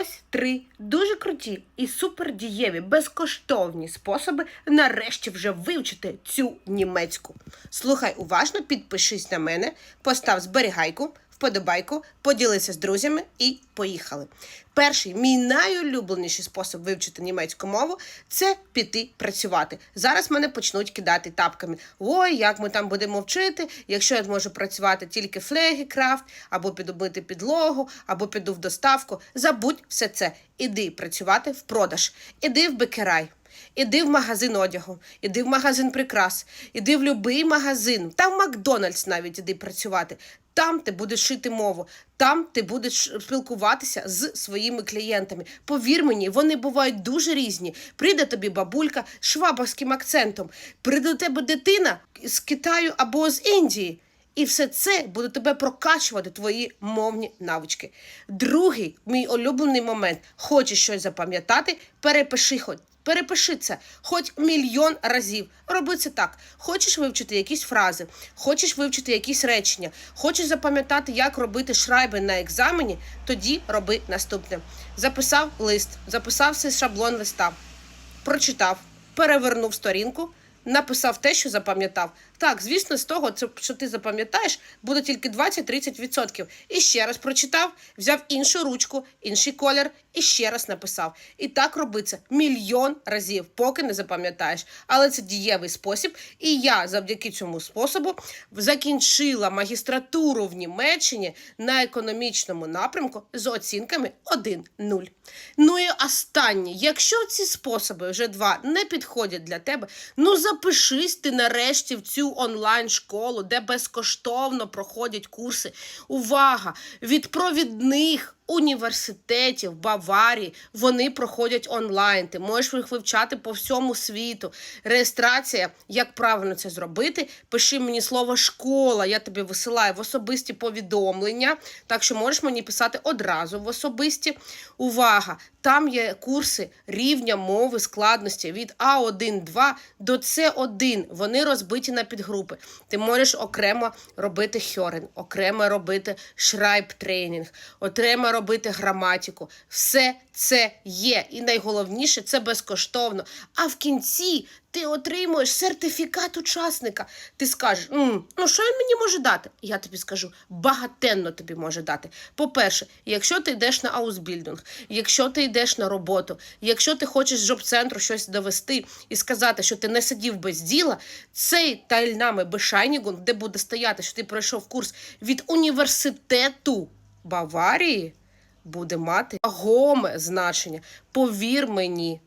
ось три дуже круті і супердієві, безкоштовні способи нарешті вже вивчити цю німецьку. Слухай уважно, підпишись на мене, постав зберігайку, вподобайку, поділися з друзями і поїхали. Перший мій найулюбленіший спосіб вивчити німецьку мову це піти працювати. Зараз мене почнуть кидати тапками. Ой, як ми там будемо вчити, якщо я зможу працювати тільки флегікрафт, або піду бити підлогу, або піду в доставку. Забудь все це. Іди працювати в продаж, іди в бекерай. Іди в магазин одягу, іди в магазин прикрас, іди в будь-який магазин, там Макдональдс навіть іди працювати. Там ти будеш шити мову, там ти будеш спілкуватися з своїми клієнтами. Повір мені, вони бувають дуже різні. Прийде тобі бабулька з швабовським акцентом, прийде до тебе дитина з Китаю або з Індії. І все це буде тебе прокачувати твої мовні навички. Другий мій улюблений момент: хочеш щось запам'ятати, перепиши хоч. Перепиши це хоч мільйон разів. Роби це так. Хочеш вивчити якісь фрази, хочеш вивчити якісь речення, хочеш запам'ятати, як робити шрайби на екзамені, тоді роби наступне. Записав лист, записав все шаблон листа, прочитав, перевернув сторінку, написав те, що запам'ятав. Так, звісно, з того, що ти запам'ятаєш, буде тільки 20-30%. І ще раз прочитав, взяв іншу ручку, інший колір і ще раз написав. І так робиться мільйон разів, поки не запам'ятаєш. Але це дієвий спосіб. І я завдяки цьому способу закінчила магістратуру в Німеччині на економічному напрямку з оцінками 1-0. Ну і останнє, якщо ці способи вже два не підходять для тебе, ну запишись ти нарешті в цю онлайн-школу, де безкоштовно проходять курси. Увага! Від провідних університетів Баварії вони проходять онлайн. Ти можеш їх вивчати по всьому світу. Реєстрація, як правильно це зробити? Пиши мені слово школа. Я тобі висилаю в особисті повідомлення. Так що можеш мені писати одразу в особисті. Увага! Там є курси рівня мови складності від А1-2 до С1. Вони розбиті на підгрупи. Ти можеш окремо робити хьорен, окремо робити шрайб-тренінг, окремо робити граматику. Все це є. І найголовніше це безкоштовно. А в кінці ти отримуєш сертифікат учасника. Ти скажеш, «М, ну що він мені може дати? Я тобі скажу, багатенно тобі може дати. По-перше, якщо ти йдеш на аусбільдинг, якщо ти йдеш на роботу, якщо ти хочеш з джоб-центру щось довести і сказати, що ти не сидів без діла, цей тайнами Бешайнігун, де буде стояти, що ти пройшов курс від університету Баварії, буде мати вагоме значення. Повір мені,